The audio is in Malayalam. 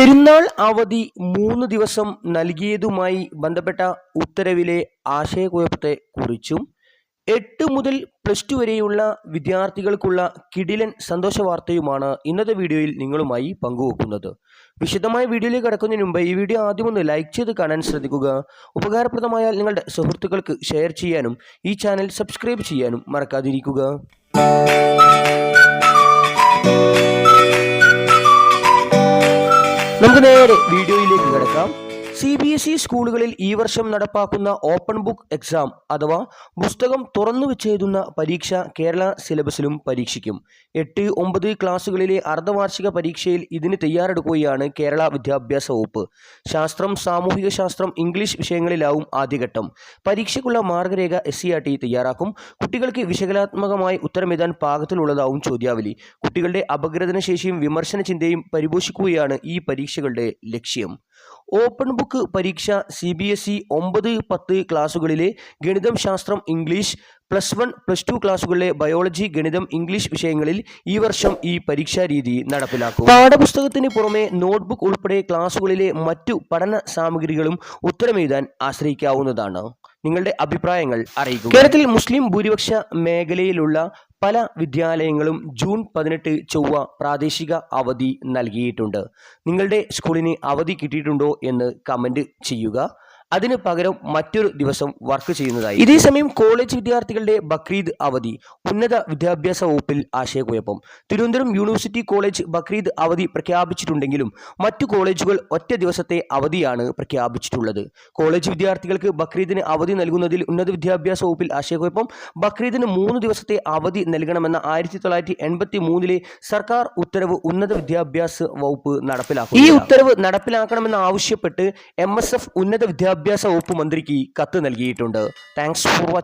പെരുന്നാൾ അവധി മൂന്ന് ദിവസം നൽകിയതുമായി ബന്ധപ്പെട്ട ഉത്തരവിലെ ആശയക്കുഴപ്പത്തെ കുറിച്ചും എട്ട് മുതൽ പ്ലസ് ടു വരെയുള്ള വിദ്യാർത്ഥികൾക്കുള്ള കിടിലൻ സന്തോഷ വാർത്തയുമാണ് ഇന്നത്തെ വീഡിയോയിൽ നിങ്ങളുമായി പങ്കുവെക്കുന്നത്. വിശദമായ വീഡിയോയിലേക്ക് കടക്കുന്നതിന് മുമ്പ് ഈ വീഡിയോ ആദ്യം ഒന്ന് ലൈക്ക് ചെയ്ത് കാണാൻ ശ്രദ്ധിക്കുക. ഉപകാരപ്രദമായാൽ നിങ്ങളുടെ സുഹൃത്തുക്കൾക്ക് ഷെയർ ചെയ്യാനും ഈ ചാനൽ സബ്സ്ക്രൈബ് ചെയ്യാനും മറക്കാതിരിക്കുക. നേരെ വീഡിയോയിലേക്ക് കിടക്കാം. സി ബി എസ് ഇ സ്കൂളുകളിൽ ഈ വർഷം നടപ്പാക്കുന്ന ഓപ്പൺ ബുക്ക് എക്സാം അഥവാ പുസ്തകം തുറന്നു വെച്ചെഴുതുന്ന പരീക്ഷ കേരള സിലബസിലും പരീക്ഷിക്കും. എട്ട് ഒമ്പത് ക്ലാസ്സുകളിലെ അർദ്ധവാർഷിക പരീക്ഷയിൽ ഇതിന് തയ്യാറെടുക്കുകയാണ് കേരള വിദ്യാഭ്യാസ വകുപ്പ്. ശാസ്ത്രം സാമൂഹിക ശാസ്ത്രം ഇംഗ്ലീഷ് വിഷയങ്ങളിലാവും ആദ്യഘട്ടം. പരീക്ഷയ്ക്കുള്ള മാർഗരേഖ എസ് സി ആർ ടി തയ്യാറാക്കും. കുട്ടികൾക്ക് വിശകലാത്മകമായി ഉത്തരമെഴുതാൻ പാകത്തിലുള്ളതാവും ചോദ്യാവലി. കുട്ടികളുടെ അപഗ്രഥന ശേഷിയും വിമർശന ചിന്തയും പരിപോഷിക്കുകയാണ് ഈ പരീക്ഷകളുടെ ലക്ഷ്യം. ഓപ്പൺ ബുക്ക് പരീക്ഷ സി ബി എസ് ഇ ഒമ്പത് പത്ത് ക്ലാസ്സുകളിലെ ഗണിതം ശാസ്ത്രം English plus one plus two ക്ലാസ്സുകളിലെ biology ഗണിതം ഇംഗ്ലീഷ് വിഷയങ്ങളിൽ ഈ വർഷം ഈ പരീക്ഷാ രീതി നടപ്പിലാക്കും. പാഠപുസ്തകത്തിന് പുറമെ നോട്ട്ബുക്ക് ഉൾപ്പെടെ ക്ലാസ്സുകളിലെ മറ്റു പഠന സാമഗ്രികളും ഉത്തരമെഴുതാൻ ആശ്രയിക്കാവുന്നതാണ്. നിങ്ങളുടെ അഭിപ്രായങ്ങൾ അറിയിക്കുക. കേരളത്തിൽ മുസ്ലിം ഭൂരിപക്ഷ മേഖലയിലുള്ള പല വിദ്യാലയങ്ങളും ജൂൺ പതിനെട്ട് ചൊവ്വ പ്രാദേശിക അവധി നൽകിയിട്ടുണ്ട്. നിങ്ങളുടെ സ്കൂളിന് അവധി കിട്ടിയിട്ടുണ്ടോ എന്ന് കമന്റ് ചെയ്യുക. അതിന് പകരം മറ്റൊരു ദിവസം വർക്ക് ചെയ്യുന്നതായി. ഇതേസമയം കോളേജ് വിദ്യാർത്ഥികളുടെ ബക്രീദ് അവധി ഉന്നത വിദ്യാഭ്യാസ വകുപ്പിൽ ആശയക്കുഴപ്പം. തിരുവനന്തപുരം യൂണിവേഴ്സിറ്റി കോളേജ് ബക്രീദ് അവധി പ്രഖ്യാപിച്ചിട്ടുണ്ടെങ്കിലും മറ്റു കോളേജുകൾ ഒറ്റ ദിവസത്തെ അവധിയാണ് പ്രഖ്യാപിച്ചിട്ടുള്ളത്. കോളേജ് വിദ്യാർത്ഥികൾക്ക് ബക്രീദിന് അവധി നൽകുന്നതിൽ ഉന്നത വിദ്യാഭ്യാസ വകുപ്പിൽ ആശയക്കുഴപ്പം ബക്രീദിന് മൂന്ന് ദിവസത്തെ അവധി നൽകണമെന്ന ആയിരത്തി തൊള്ളായിരത്തി എൺപത്തി മൂന്നിലെ സർക്കാർ ഉത്തരവ് ഉന്നത വിദ്യാഭ്യാസ വകുപ്പ് നടപ്പിലാക്കും ഈ ഉത്തരവ് നടപ്പിലാക്കണമെന്ന് ആവശ്യപ്പെട്ട് എം എസ് എഫ് ഉന്നത വിദ്യാഭ്യാസ വകുപ്പ് മന്ത്രിക്ക് കത്ത് നൽകിയിട്ടുണ്ട്. Thanks for